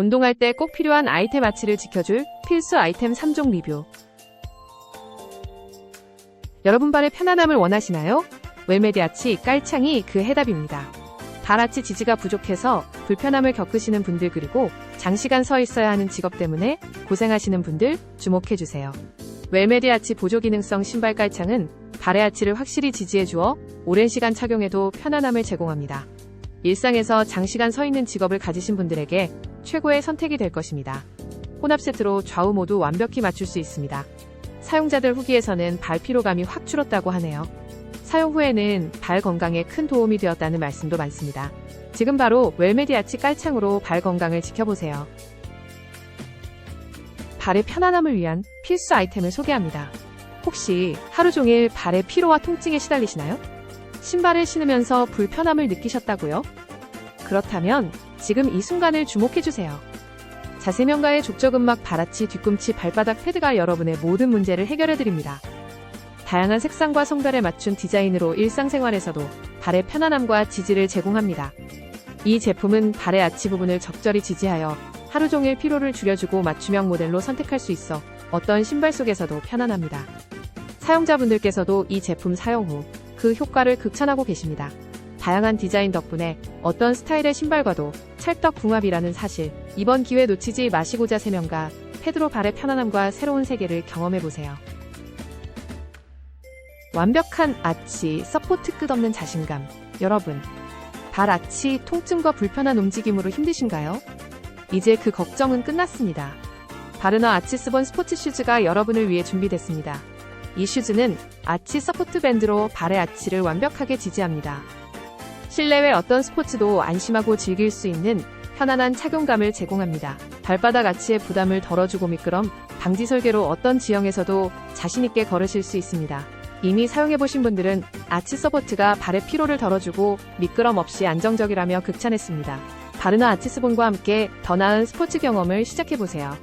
운동할 때 꼭 필요한 아이템 아치를 지켜줄 필수 아이템 3종 리뷰. 여러분 발의 편안함을 원하시나요? 웰메디 아치 깔창이 그 해답입니다. 발 아치 지지가 부족해서 불편함을 겪으시는 분들 그리고 장시간 서 있어야 하는 직업 때문에 고생하시는 분들 주목해주세요. 웰메디 아치 보조 기능성 신발 깔창은 발의 아치를 확실히 지지해 주어 오랜 시간 착용해도 편안함을 제공합니다. 일상에서 장시간 서 있는 직업을 가지신 분들에게 최고의 선택이 될 것입니다. 혼합 세트로 좌우 모두 완벽히 맞출 수 있습니다. 사용자들 후기에서는 발 피로감이 확 줄었다고 하네요. 사용 후에는 발 건강에 큰 도움이 되었다는 말씀도 많습니다. 지금 바로 웰메디 아치 깔창으로 발 건강을 지켜보세요. 발의 편안함을 위한 필수 아이템을 소개합니다. 혹시 하루 종일 발의 피로와 통증에 시달리시나요? 신발을 신으면서 불편함을 느끼셨다고요? 그렇다면 지금 이 순간을 주목해주세요. 자세면가의 족저근막 발아치 뒤꿈치 발바닥 패드가 여러분의 모든 문제를 해결해드립니다. 다양한 색상과 성별에 맞춘 디자인으로 일상생활에서도 발의 편안함과 지지를 제공합니다. 이 제품은 발의 아치 부분을 적절히 지지하여 하루 종일 피로를 줄여주고 맞춤형 모델로 선택할 수 있어 어떤 신발 속에서도 편안합니다. 사용자분들께서도 이 제품 사용 후 그 효과를 극찬하고 계십니다. 다양한 디자인 덕분에 어떤 스타일의 신발과도 찰떡궁합이라는 사실, 이번 기회 놓치지 마시고자 세면가 패드로 발의 편안함과 새로운 세계를 경험해보세요. 완벽한 아치, 서포트 끝없는 자신감. 여러분, 발 아치 통증과 불편한 움직임으로 힘드신가요? 이제 그 걱정은 끝났습니다. 바르너 아치스본 스포츠 슈즈가 여러분을 위해 준비됐습니다. 이 슈즈는 아치 서포트 밴드로 발의 아치를 완벽하게 지지합니다. 실내외 어떤 스포츠도 안심하고 즐길 수 있는 편안한 착용감을 제공합니다. 발바닥 아치의 부담을 덜어주고 미끄럼, 방지 설계로 어떤 지형에서도 자신있게 걸으실 수 있습니다. 이미 사용해보신 분들은 아치 서포트가 발의 피로를 덜어주고 미끄럼 없이 안정적이라며 극찬했습니다. 바르나 아치스본과 함께 더 나은 스포츠 경험을 시작해보세요.